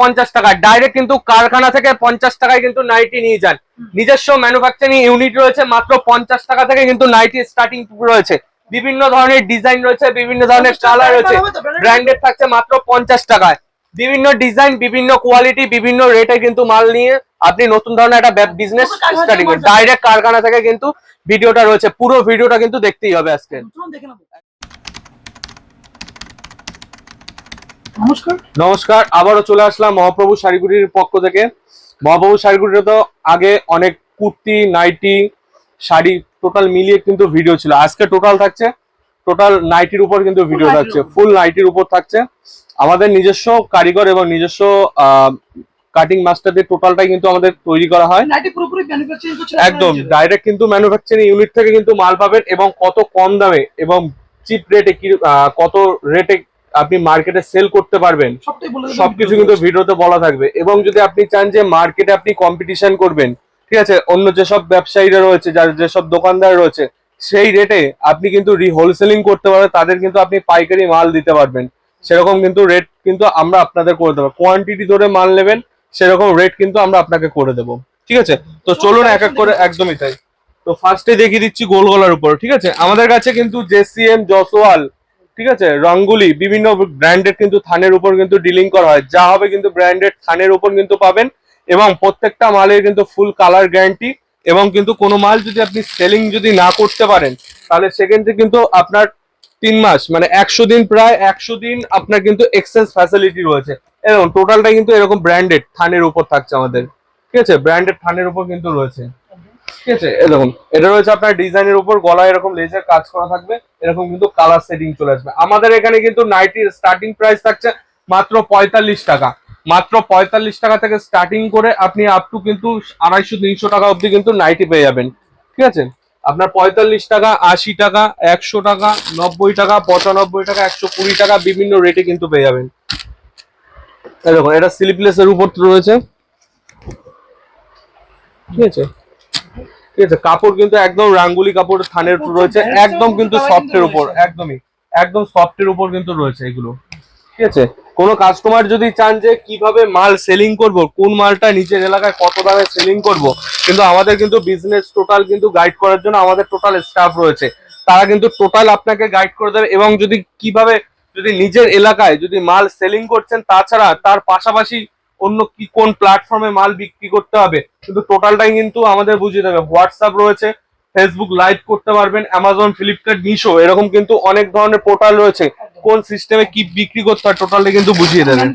পঞ্চাশ টাকা। ডাইরেক্ট কিন্তু কারখানা থেকে পঞ্চাশ টাকায় কিন্তু নাইটি নিয়ে যান। নিজস্ব ম্যানুফ্যাকচারিং ইউনিট রয়েছে মাত্র পঞ্চাশ টাকা থেকে কিন্তু নাইটি স্টার্টিং রয়েছে। বিভিন্ন ধরনের ডিজাইন রয়েছে বিভিন্ন ধরনের কালার রয়েছে। ব্র্যান্ডেড থাকছে মাত্র পঞ্চাশ টাকায়। বিভিন্ন ডিজাইন বিভিন্ন কোয়ালিটি বিভিন্ন রেটে কিন্তু মাল নিয়ে আপনি নতুন ধরনের একটা বিজনেস স্টার্টিং করুন। ডাইরেক্ট কারখানা থেকে কিন্তু ভিডিওটা রয়েছে। পুরো ভিডিওটা কিন্তু দেখতেই হবে আজকে চলুন দেখে নেব নমস্কার। নমস্কার আবারও চলে আসলাম মহাপ্রভু শাড়িগুড়ির পক্ষ থেকে। মহাপ্রভু শাড়িগুড়িতে তো আগে অনেক কুর্তি নাইটি শাড়ি টোটাল মিলিয়ে কিন্তু ভিডিও ছিল। আজকে টোটাল থাকছে টোটাল নাইটির উপর কিন্তু ভিডিও থাকছে। ফুল নাইটির উপর থাকছে। আমাদের নিজস্ব কারিগর এবং নিজস্ব কাটিং মাস্টারদের টোটালটাই কিন্তু আমাদের তৈরি করা হয়। নাইটি পুরোপুরি ম্যানুফ্যাকচারিং করছে একদম ডাইরেক্ট কিন্তু ম্যানুফ্যাকচারিং ইউনিট থেকে কিন্তু মাল পাবেন এবং কত কম দামে এবং চিপ রেটে কত রেটে আপনি মার্কেটে সেল করতে পারবেন সবকিছু কিন্তু ভিডিওতে বলা থাকবে। এবং যদি আপনি চান যে মার্কেটে আপনি কম্পিটিশন করবেন ঠিক আছে অন্য যেসব ব্যবসায়ীরা রয়েছে যার যেসব দোকানদার রয়েছে সেই রেটে আপনি কিন্তু হোলসেলিং করতে পারবেন তাদের কিন্তু আপনি পাইকারি মাল দিতে পারবেন। সেরকম কিন্তু রেট কিন্তু আমরা আপনাদের করে দেবো। কোয়ান্টিটি ধরে মাল নেবেন সেরকম রেট কিন্তু আমরা আপনাকে করে দেবো। ঠিক আছে? তো চলুন এক এক করে একদমই তাই। তো ফার্স্টে দেখিয়ে দিচ্ছি গোল গলার উপর ঠিক আছে? আমাদের কাছে কিন্তু জেসিএম জসওয়াল ঠিক আছে? রঙ্গুলি, বিভিন্ন ব্র্যান্ডেড কিন্তু থানের উপর কিন্তু ডিলিং করা হয়। যা হবে কিন্তু ব্র্যান্ডেড থানের উপর কিন্তু পাবেন এবং প্রত্যেকটা মালের কিন্তু ফুল কালার গ্যারান্টি এবং কিন্তু কোনো মাল যদি আপনি সেলিং যদি না করতে পারেন, তাহলে সেক্ষেত্রে কিন্তু আপনার তিন মাস মানে একশো দিন প্রায় একশো দিন আপনার কিন্তু এক্সচেঞ্জ ফ্যাসিলিটি রয়েছে। এরকম টোটালটা কিন্তু এরকম ব্র্যান্ডেড থানের উপর থাকছে আমাদের। ঠিক আছে? ব্র্যান্ডেড থানের উপর কিন্তু রয়েছে। ঠিক আছে এরকম এটা রয়েছে আপনার ডিজাইনের উপর, গলায় এরকম লেজার কাজ করা থাকবে, এরকম কিন্তু কালার সেটিং চলে আসবে। আমাদের এখানে কিন্তু নাইটির স্টার্টিং প্রাইস থাকছে মাত্র পঁয়তাল্লিশ টাকা। মাত্র পঁয়তাল্লিশ টাকা থেকে স্টার্টিং করে আপনি আপ টু কিন্তু আড়াইশো, তিনশো টাকা অবধি কিন্তু নাইটি পেয়ে যাবেন। ঠিক আছে? আপনার পঁয়তাল্লিশ টাকা, আশি টাকা, একশো টাকা, নব্বই টাকা, পঁচানব্বই টাকা, একশো কুড়ি টাকা বিভিন্ন রেটে কিন্তু পেয়ে যাবেন। দেখুন, এটা স্লিপলেস এর উপর রয়েছে। ঠিক আছে? ঠিক আছে কাপড় কিন্তু একদম রাঙ্গুলি কাপড় থানের রয়েছে একদম কিন্তু সফটের উপর একদমই একদম সফটের উপর কিন্তু রয়েছে এগুলো। ঠিক আছে কোনো কাস্টমার যদি চান যে কীভাবে মাল সেলিং করব কোন মালটা নিজের এলাকায় কত দামে সেলিং করব কিন্তু আমাদের কিন্তু বিজনেস টোটাল কিন্তু গাইড করার জন্য আমাদের টোটাল স্টাফ রয়েছে। তারা কিন্তু টোটাল আপনাকে গাইড করে দেবে এবং যদি কীভাবে যদি নিজের এলাকায় যদি মাল সেলিং করছেন তাছাড়া তার পাশাপাশি অন্য কি কোন প্ল্যাটফর্মে মাল বিক্রি করতে হবে কিন্তু টোটালটাই কিন্তু আমাদের বুঝিয়ে দেবে। হোয়াটসঅ্যাপ রয়েছে ফেসবুক লাইভ করতে পারবেন অ্যামাজন ফ্লিপকার্ট মিশো এরকম কিন্তু অনেক ধরনের পোর্টাল রয়েছে। কোন সিস্টেমে কি বিক্রি করতে হয় টোটালটা কিন্তু বুঝিয়ে দেবেন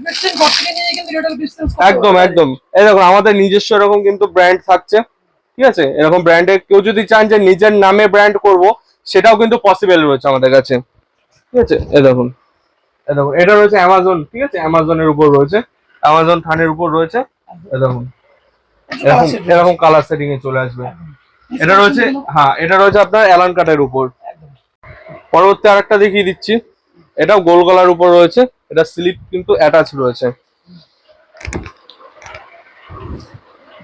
একদম একদম। এই দেখুন আমাদের নিজস্ব এরকম কিন্তু ব্র্যান্ড থাকছে ঠিক আছে? এরকম ব্র্যান্ডে কেউ যদি চান যে নিজের নামে ব্র্যান্ড করব সেটাও কিন্তু পসিবল রয়েছে আমাদের কাছে ঠিক আছে? এই দেখুন এই দেখুন এটা রয়েছে অ্যামাজন ঠিক আছে? অ্যামাজনের উপর রয়েছে। অ্যামাজন থানের উপর রয়েছে। দেখুন এরকম। এরকম কালার সেটিং এ চলে আসবে। এটা রয়েছে হ্যাঁ এটা রয়েছে আপনার অ্যালান কাটের উপর। পরবর্তী আরেকটা দেখিয়ে দিচ্ছি। এটাও গোল গলার উপর রয়েছে। এটা স্লিপ কিন্তু অ্যাটাচ রয়েছে।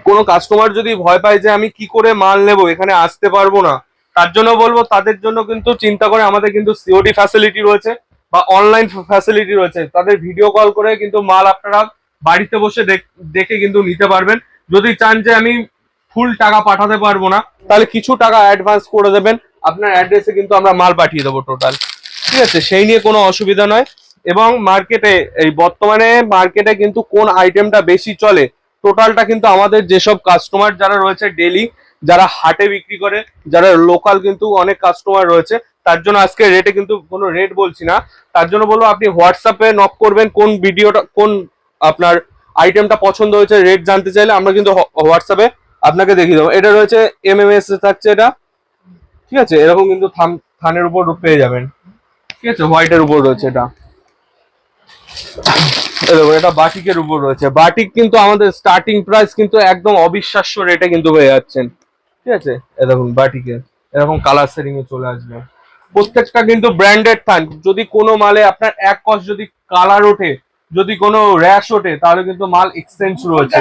কোনো কাস্টমার যদি ভয় পায় যে আমি কি করে মাল নেব এখানে আসতে পারব না তার জন্য বলব তাদের জন্য কিন্তু চিন্তা করে আমাদের কিন্তু সিওডি ফ্যাসিলিটি রয়েছে বা অনলাইন ফ্যাসিলিটি রয়েছে। তাদের ভিডিও কল করে কিন্তু মাল আপনারা বাড়িতে বসে দেখ- কিন্তু নিতে পারবেন। যদি চান যে আমি ফুল টাকা পাঠাতে পারব না, তাহলে কিছু টাকা অ্যাডভান্স করে দেবেন। আপনার অ্যাড্রেসে কিন্তু আমরা মাল পাঠিয়ে দেবো টোটাল ঠিক আছে? সেই নিয়ে কোনো অসুবিধা নয়। এবং মার্কেটে এই বর্তমানে মার্কেটে কিন্তু কোন আইটেমটা বেশি চলে টোটালটা কিন্তু আমাদের যেসব কাস্টমার যারা রয়েছে ডেলি যারা হাটে বিক্রি করে, যারা লোকাল কিন্তু অনেক কাস্টমার রয়েছে, তার জন্য আজকে রেটে কিন্তু কোনো রেট বলছি না। তার জন্য বলব, আপনি হোয়াটসঅ্যাপে নক করবেন, কোন ভিডিওটা কোন আপনার আইটেমটা পছন্দ হয়েছে রেট জানতে চাইলে আমরা কিন্তু হোয়াটসঅ্যাপে আপনাকে দেখিয়ে দেবো। এটা রয়েছে এম এম এস থাকছে এটা। ঠিক আছে? এরকম কিন্তু থাম থানের উপর পেয়ে যাবেন। ঠিক আছে? হোয়াইটের উপর রয়েছে এটা। এটা বাটিকের উপর রয়েছে। বাটিক কিন্তু আমাদের স্টার্টিং প্রাইস কিন্তু একদম অবিশ্বাস্য রেটে কিন্তু হয়ে যাচ্ছেন। ঠিক আছে? এ দেখুন, বাটিকে। এরকম কালার সেটিং এ চলে আসবে। প্রত্যেকটা কিন্তু ব্র্যান্ডেড থান। যদি কোনো মালে আপনার এক কস যদি কালার ওঠে যদি কোনো র্যাশ ওঠে তাহলে কিন্তু মাল এক্সচেঞ্জ রয়েছে।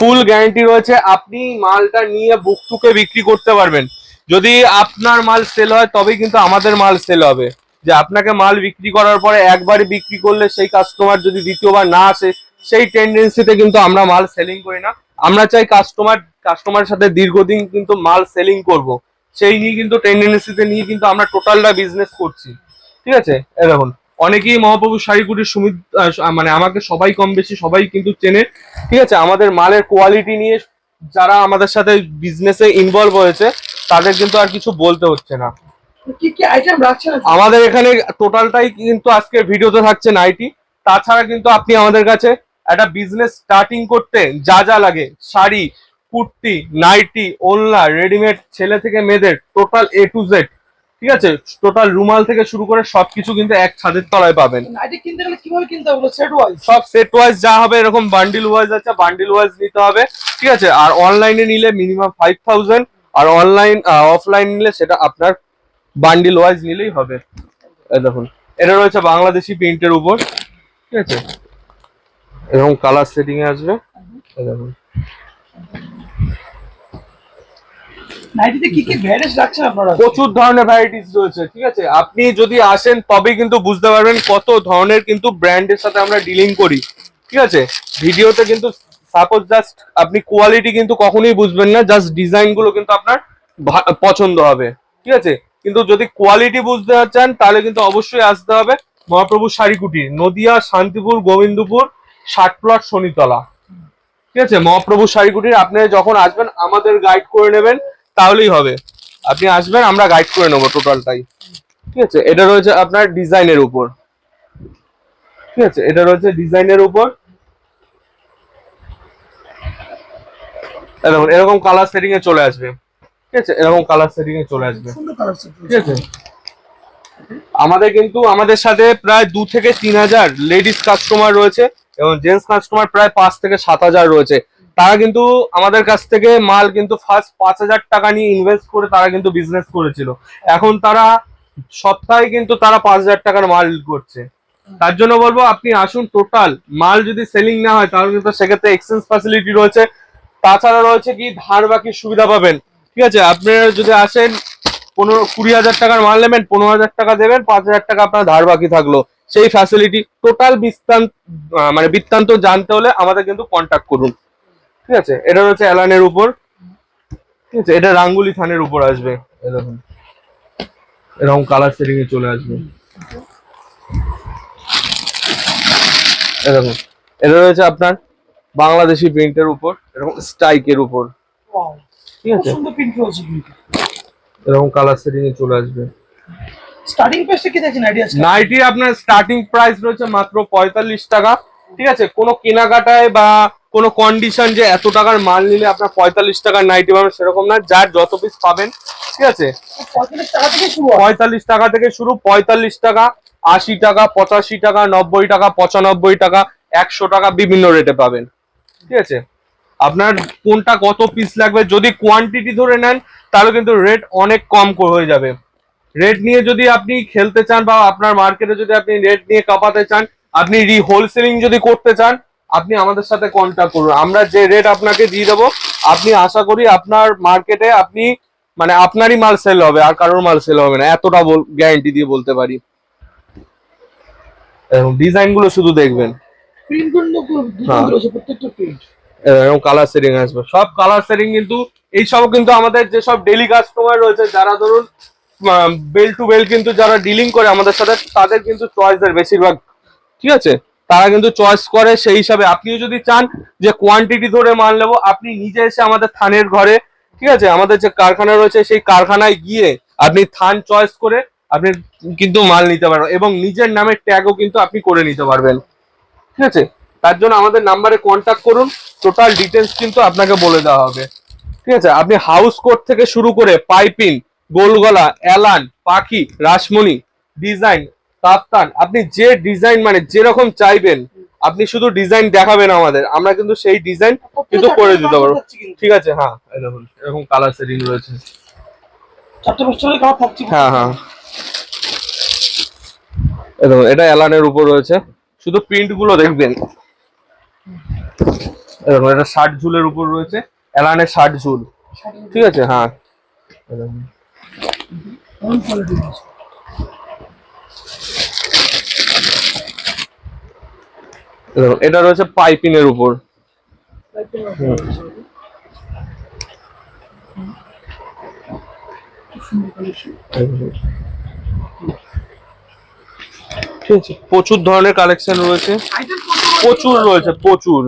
ফুল গ্যারান্টি রয়েছে আপনি মালটা নিয়ে বুক টুকে বিক্রি করতে পারবেন। যদি আপনার মাল সেল হয় তবেই কিন্তু আমাদের মাল সেল হবে। যে আপনাকে মাল বিক্রি করার পরে একবারই বিক্রি করলে সেই কাস্টমার যদি দ্বিতীয়বার না আসে সেই টেন্ডেন্সিতে কিন্তু আমরা মাল সেলিং করি না। আমরা চাই কাস্টমার কাস্টমারের সাথে দীর্ঘদিন কিন্তু মাল সেলিং করব। সেই নিয়ে কিন্তু টেন্ডেন্সিতে নিয়ে কিন্তু আমরা টোটালটা বিজনেস করছি। ঠিক আছে? এ দেখুন। অনেকেই মহাপ্রভু শাড়িকুটির সুমিত মানে আমাকে সবাই কম বেশি সবাই কিন্তু চেনে। ঠিক আছে আমাদের মালের কোয়ালিটি নিয়ে যারা আমাদের সাথে বিজনেসে ইনভলভ হয়েছে তাদের কিন্তু আর কিছু বলতে হচ্ছে না। কি কি আইটেম রাখছেন? আমাদের এখানে টোটালটাই কিন্তু আজকে ভিডিওতে থাকছে নাইটি। তাছাড়া কিন্তু আপনি আমাদের কাছে একটা বিজনেস স্টার্টিং করতে যা যা লাগে শাড়ি কুর্তি নাইটি ওলনা রেডিমেড ছেলে থেকে মেয়েদের টোটাল এ টু জেড ঠিক আছে? টোটাল রুমাল থেকে শুরু করে সবকিছু কিন্তু এক ছাদের তলায় পাবেন। নাইটি কিনতে গেলে কীভাবে কিনতে হবে সেট ওয়াইজ সব সেট ওয়াইজ যা হবে এরকম বান্ডিল ওয়াইজ আছে বান্ডিল ওয়াইজ নিতে হবে। ঠিক আছে? আর অনলাইনে নিলে মিনিমাম ফাইভ থাউজেন্ড আর অনলাইন অফলাইন নিলে সেটা আপনার বান্ডিল ওয়াইজ নিলেই হবে। এই দেখুন এটা রয়েছে বাংলাদেশি প্রিন্টের উপর। ঠিক আছে? এরকম কালার সেটিং এ আসবে। এই দেখুন। প্রচুর ধরনের ভ্যারাইটিস রয়েছে, ঠিক আছে? আপনি যদি আসেন, তবেই কিন্তু বুঝতে পারবেন কত ধরনের কিন্তু ব্র্যান্ডের সাথে আমরা ডিলিং করি, ঠিক আছে? ভিডিওতে কিন্তু সাপোজ জাস্ট আপনি কোয়ালিটি কিন্তু কখনোই বুঝবেন না জাস্ট ডিজাইনগুলো কিন্তু আপনার পছন্দ হবে, ঠিক আছে? কিন্তু যদি কোয়ালিটি বুঝতে চান, তাহলে কিন্তু অবশ্যই আসতে হবে মহাপ্রভু শাড়িকুটি নদিয়া, শান্তিপুর, গোবিন্দপুর ষাট প্লট শনিতলা, ঠিক আছে? মহাপ্রভু শাড়িকুটির আপনি যখন আসবেন, আমাদের গাইড করে নেবেন তাহলেই হবে। আপনি আসবেন আমরা গাইড করে নেব টোটালটাই ঠিক আছে? এটা রয়েছে আপনার ডিজাইনের উপর। ঠিক আছে? এটা রয়েছে ডিজাইনের উপর। দেখুন এরকম কালার সেটিং এ চলে আসবে। ঠিক আছে? এরকম কালার সেটিং এ চলে আসবে। ঠিক আছে? আমাদের কিন্তু আমাদের সাথে প্রায় দু থেকে তিন হাজার লেডিস কাস্টমার রয়েছে এবং জেন্টস কাস্টমার প্রায় পাঁচ থেকে সাত হাজার রয়েছে। তারা কিন্তু আমাদের কাছ থেকে মাল কিন্তু ফার্স্ট পাঁচ হাজার টাকা নিয়ে ইনভেস্ট করে তারা কিন্তু বিজনেস করেছিল। এখন তারা সপ্তাহে কিন্তু তারা পাঁচ হাজার টাকার মাল করছে। তার জন্য বলব আপনি আসুন টোটাল মাল যদি সেলিং না হয় তাহলে কিন্তু সেক্ষেত্রে এক্সচেঞ্জ ফ্যাসিলিটি রয়েছে। তাছাড়া রয়েছে কি ধার বাকি সুবিধা পাবেন। ঠিক আছে আপনারা যদি আসেন পনেরো কুড়ি হাজার টাকার মাল নেবেন পনেরো হাজার টাকা দেবেন পাঁচ হাজার টাকা আপনার ধার বাকি থাকল। সেই ফ্যাসিলিটি টোটাল বিস্তান্ত আহ, মানে বৃত্তান্ত জানতে হলে আমাদের কিন্তু কন্ট্যাক্ট করুন। ঠিক আছে? এটা হচ্ছে অ্যালানের উপর। ঠিক আছে? এটা রাঙ্গুলি থানের উপর আসবে। দেখুন। এরকম কালার সেটিং এ চলে আসবে। এরকম এটা রয়েছে আপনার বাংলাদেশি প্রিন্টের উপর। এরকম স্ট্রাইকের উপর। ঠিক আছে? সুন্দর প্রিন্ট রয়েছে কিন্তু। এরকম কালার সেটিং এ চলে আসবে। স্টার্টিং প্রাইসটা কি দেখছেন? আইডিয়া নাইটি আপনার স্টার্টিং প্রাইস রয়েছে মাত্র পঁয়তাল্লিশ টাকা। ঠিক আছে? কোনো কেনাকাটায় বা কোনো কন্ডিশন যে এত টাকার মাল নিলে আপনার পঁয়তাল্লিশ টাকার নাইটি পাবেন সেরকম না যার যত পিস পাবেন ঠিক আছে? পঁয়তাল্লিশ টাকা থেকে শুরু পঁয়তাল্লিশ টাকা থেকে শুরু পঁয়তাল্লিশ টাকা আশি টাকা পঁচাশি টাকা নব্বই টাকা পঁচানব্বই টাকা একশো টাকা বিভিন্ন রেটে পাবেন ঠিক আছে? আপনার কোনটা কত পিস লাগবে যদি কোয়ান্টিটি ধরে নেন তাহলে কিন্তু রেট অনেক কম হয়ে যাবে। রেট নিয়ে যদি আপনি খেলতে চান বা আপনার মার্কেটে যদি আপনি রেট নিয়ে কাঁপাতে চান আপনি রি হোলসেলিং যদি করতে চান আপনি আমাদের সাথে কন্ট্যাক্ট করুন। আমরা যে রেট আপনাকে দিয়ে দেবো আপনি আশা করি আপনার মার্কেটে আপনি মানে আপনারই মাল সেল হবে আর কারোর মাল সেল হবে না। এতটা গ্যারান্টি দিয়ে বলতে পারি। ডিজাইনগুলো শুধু দেখবেন। এরকম কালার সেটিং আসবে। সব কালার সেটিং কিন্তু এই সব কিন্তু আমাদের যেসব ডেলি কাস্টমার রয়েছে যারা ধরুন বেল টু বেল কিন্তু যারা ডিলিং করে আমাদের সাথে তাদের কিন্তু চয়েসের বেশিরভাগ। ঠিক আছে? তারা কিন্তু চয়েস করে সেই হিসাবে। আপনিও যদি চান যে কোয়ান্টিটি ধরে মাল নেব, আপনি নিজে এসে আমাদের থানের ঘরে, ঠিক আছে? আমাদের যে কারখানা রয়েছে, সেই কারখানায় গিয়ে আপনি থান চয়েস করে আপনি কিন্তু মাল নিতে পারবেন এবং নিজের নামে ট্যাগও কিন্তু আপনি করে নিতে পারবেন। ঠিক আছে? তার জন্য আমাদের নাম্বারে কন্ট্যাক্ট করুন টোটাল ডিটেলস কিন্তু আপনাকে বলে দেওয়া হবে। ঠিক আছে? আপনি হাউস কোট থেকে শুরু করে পাইপিং গোলগলা অ্যালান পাখি, রাসমণি ডিজাইন কাপ্তান আপনি যে ডিজাইন মানে যেরকম চাইবেন আপনি শুধু ডিজাইন দেখাবেন আমাদের আমরা কিন্তু সেই ডিজাইন কিন্তু করে দিতে পারব। ঠিক আছে হ্যাঁ দেখুন এরকম কালার সেটিং রয়েছে। হ্যাঁ হ্যাঁ। দেখুন এটা এলানের উপর রয়েছে। শুধু প্রিন্টগুলো দেখবেন দেখুন এটা ষাট ঝুলের উপর রয়েছে এলানের ষাট ঝুল। ঠিক আছে হ্যাঁ এই দেখুন। দারুণ কোয়ালিটি রয়েছে দেখুন, এটা রয়েছে পাইপিং এর উপর। ঠিক আছে প্রচুর ধরনের কালেকশন রয়েছে। প্রচুর রয়েছে প্রচুর।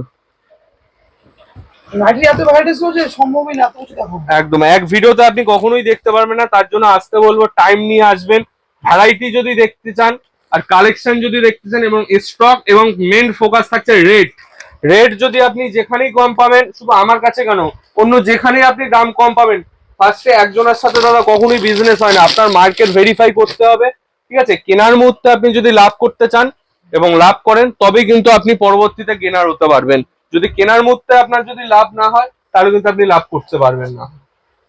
নাইটি এত ভ্যারাইটিস রয়েছে সম্ভবই না এত কিছু দেখো। একদম এক ভিডিওতে আপনি কখনোই দেখতে পারবেন না তার জন্য আসতে বলব টাইম নিয়ে আসবেন। ভ্যারাইটি যদি দেখতে চান আর কালেকশন যদি দেখতে চান এবং স্টক এবং মেন ফোকাস থাকছে রেট রেট যদি আপনি যেখানেই কম পাবেন, শুধু আমার কাছে কেন? অন্য যেখানেই আপনি দাম কম পাবেন ফার্স্টে একজনের সাথে দাদা কখনোই বিজনেস হয় না। আপনার মার্কেট ভেরিফাই করতে হবে, ঠিক আছে? কেনার মুহূর্তে আপনি যদি লাভ করতে চান এবং লাভ করেন, তবেই কিন্তু আপনি পরবর্তীতে কেনার হতে পারবেন। যদি কেনার মুহূর্তে আপনার যদি লাভ না হয়, তাহলে কিন্তু আপনি লাভ করতে পারবেন না।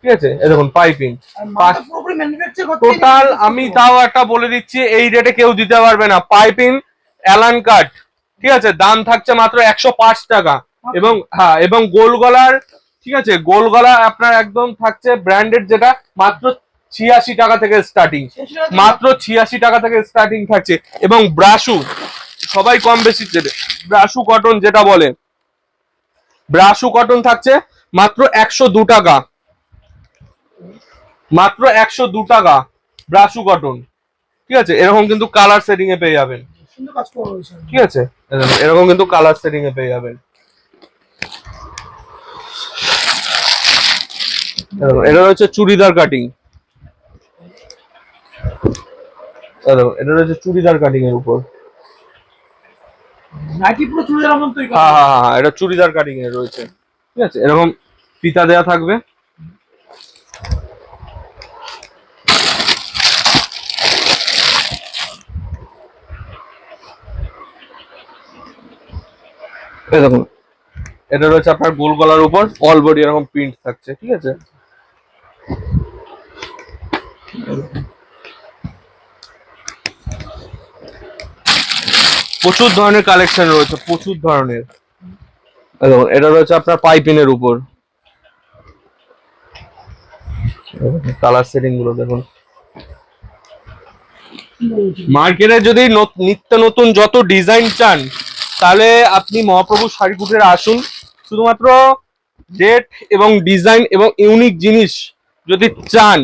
ঠিক আছে? দেখুন পাইপিং টোটাল আমি তাও একটা বলে দিচ্ছি এই রেটে কেউ দিতে পারবে না। পাইপিং অ্যালান কাট ঠিক আছে? দাম থাকছে মাত্র একশো পাঁচ টাকা। এবং হ্যাঁ এবং গোল গলার ঠিক আছে? গোল গলা আপনার একদম থাকছে ব্র্যান্ডেড যেটা মাত্র ছিয়াশি টাকা থেকে স্টার্টিং মাত্র ছিয়াশি টাকা থেকে স্টার্টিং থাকছে। এবং ব্রাশু সবাই কম বেশি ব্রাশু কটন যেটা বলে ব্রাশু কটন থাকছে মাত্র একশো দু টাকা। মাত্র একশো দু টাকা ব্রাশু কটন। ঠিক আছে? এরকম কিন্তু কালার সেটিং এ পেয়ে যাবেন। রয়েছে ঠিক আছে? এরকম কিন্তু কালার সেটিং এ পেয়ে যাবেন। এটা হচ্ছে চুড়িদার কাটিং এটা রয়েছে চুড়িদার কাটিং এর উপর। কাজ হ্যাঁ হ্যাঁ হ্যাঁ এটা চুড়িদার কাটিং এর রয়েছে। ঠিক আছে? এরকম ফিতা দেয়া থাকবে। দেখুন। এটা রয়েছে আপনার গোল গলার উপর অল বডি এরকম প্রিন্ট থাকছে ঠিক আছে? প্রচুর ধরনের কালেকশন রয়েছে প্রচুর ধরনের। দেখুন, এটা রয়েছে আপনার পাইপিনের উপর। কালার সেটিংগুলো দেখুন। মার্কেটে যদি নত- নিত্য নতুন যত ডিজাইন চান তাহলে আপনি মহাপ্রভু শাড়িকুটের আসুন। শুধুমাত্র রেট এবং ডিজাইন এবং ইউনিক জিনিস যদি চান,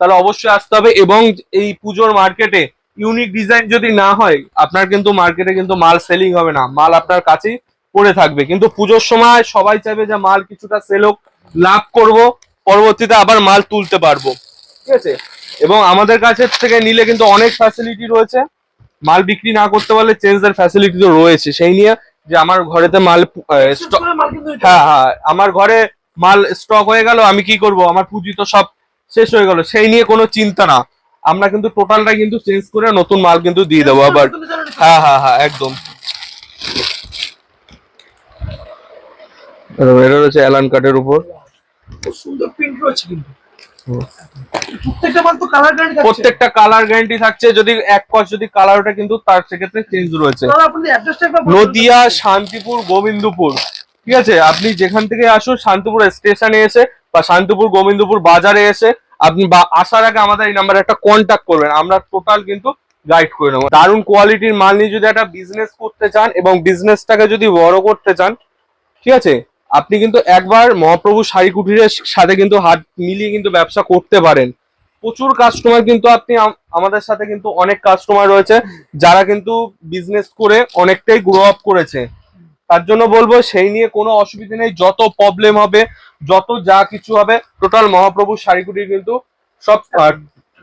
তাহলে অবশ্যই আসতে হবে এবং এই পুজোর মার্কেটে ইউনিক ডিজাইন যদি না হয়, আপনার কিন্তু মার্কেটে কিন্তু মাল সেলিং হবে না। মাল আপনার কাছেই পড়ে থাকবে। কিন্তু পুজোর সময় সবাই চাইবে যে মাল কিছুটা সেল হোক, লাভ করব, পরবর্তীতে আবার মাল তুলতে পারব। ঠিক আছে? এবং আমাদের কাছে থেকে নিলে কিন্তু অনেক ফ্যাসিলিটি রয়েছে। মাল বিক্রি না করতে পারলে চেঞ্জের ফ্যাসিলিটি তো রয়েছে। সেই নিয়ে যে আমার ঘরেতে মাল হ্যাঁ হ্যাঁ আমার ঘরে মাল স্টক হয়ে গেল আমি কি করব? আমার পুঁজি তো সব শেষ হয়ে গেল। সেই নিয়ে কোনো চিন্তা না। আমরা কিন্তু টোটালটা কিন্তু চেঞ্জ করে নতুন মাল কিন্তু দিয়ে দেবো আবার। এর হ্যাঁ হ্যাঁ হ্যাঁ একদম। এটা রয়েছে অ্যালান কাটের উপর। সুন্দর প্রিন্ট রয়েছে কিন্তু। প্রত্যেকটা মাল তো কালার গ্যারান্টি থাকছে। প্রত্যেকটা কালার গ্যারান্টি থাকছে যদি এক কস যদি কালারটা কিন্তু তার সেক্ষেত্রে চেঞ্জ রয়েছে। নদিয়া শান্তিপুর গোবিন্দপুর। ঠিক আছে? আপনি যেখান থেকে আসুন শান্তিপুর স্টেশনে এসে বা শান্তিপুর গোবিন্দপুর বাজারে এসে আপনি বা আসার আগে আমাদের এই নাম্বারে একটা কন্ট্যাক্ট করবেন। আমরা টোটাল কিন্তু গাইড করে নেব। দারুণ কোয়ালিটির মাল নিয়ে যদি একটা বিজনেস করতে চান এবং বিজনেসটাকে যদি বড় করতে চান ঠিক আছে? আপনি কিন্তু একবার মহাপ্রভু শাড়ি কুটিরের সাথে কিন্তু হাত মিলিয়ে কিন্তু ব্যবসা করতে পারেন। প্রচুর কাস্টমার কিন্তু আপনি আমাদের সাথে কিন্তু অনেক কাস্টমার রয়েছে যারা কিন্তু বিজনেস করে অনেকটাই গ্রো আপ করেছে। তার জন্য বলব সেই নিয়ে কোনো অসুবিধা নেই যত প্রবলেম হবে যত যা কিছু হবে টোটাল মহাপ্রভু শাড়িগুটি কিন্তু সব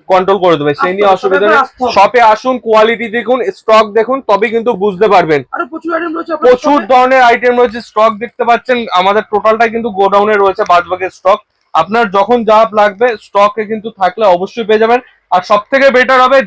কন্ট্রোল করে দেবে। সেই নিয়ে অসুবিধা নেই। শপে আসুন কোয়ালিটি দেখুন স্টক দেখুন তবে কিন্তু বুঝতে পারবেন। প্রচুর। ধরনের আইটেম রয়েছে স্টক দেখতে পাচ্ছেন আমাদের টোটালটা কিন্তু গোডাউনে রয়েছে বাদবাগের স্টক আপনার যখন যা লাগবে স্টকে কিন্তু থাকলে অবশ্যই পেয়ে যাবেন। আর সব থেকে বেটার হবে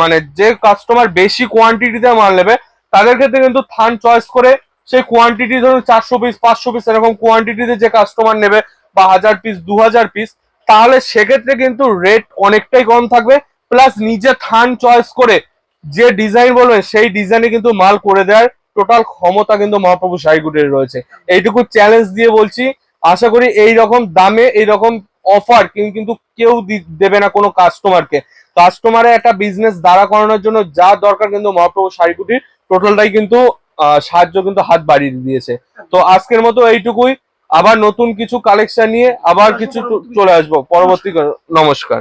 মানে যে কাস্টমার বেশি কোয়ান্টিটিতে মাল নেবে, তাদের ক্ষেত্রে কিন্তু থান চয়েস করে সেই কোয়ান্টিটি ধরুন চারশো পিস পাঁচশো পিস এরকম কোয়ান্টিটিতে যে কাস্টমার নেবে বা হাজার পিস দু হাজার পিস তাহলে সেক্ষেত্রে কিন্তু রেট অনেকটাই কম থাকবে। প্লাস নিজে থান চয়েস করে যে ডিজাইন বলবে সেই ডিজাইনে কিন্তু মাল করে দেওয়ার টোটাল ক্ষমতা কিন্তু মহাপ্রভু সাইগুডের রয়েছে। এইটুকু চ্যালেঞ্জ দিয়ে বলছি আশা করি এই রকম দামে এই রকম অফার কিন্তু কেউ দেবে না কোনো কাস্টমারকে কাস্টমারে একটা বিজনেস দাঁড়া করানোর জন্য যা দরকার কিন্তু মহাপ্রভু শাড়িকুটির টোটালটাই কিন্তু আহ, সাহায্য কিন্তু হাত বাড়িয়ে দিয়েছে। তো আজকের মতো এইটুকুই। আবার নতুন কিছু কালেকশন নিয়ে আবার কিছু চলে আসব। পরবর্তী নমস্কার।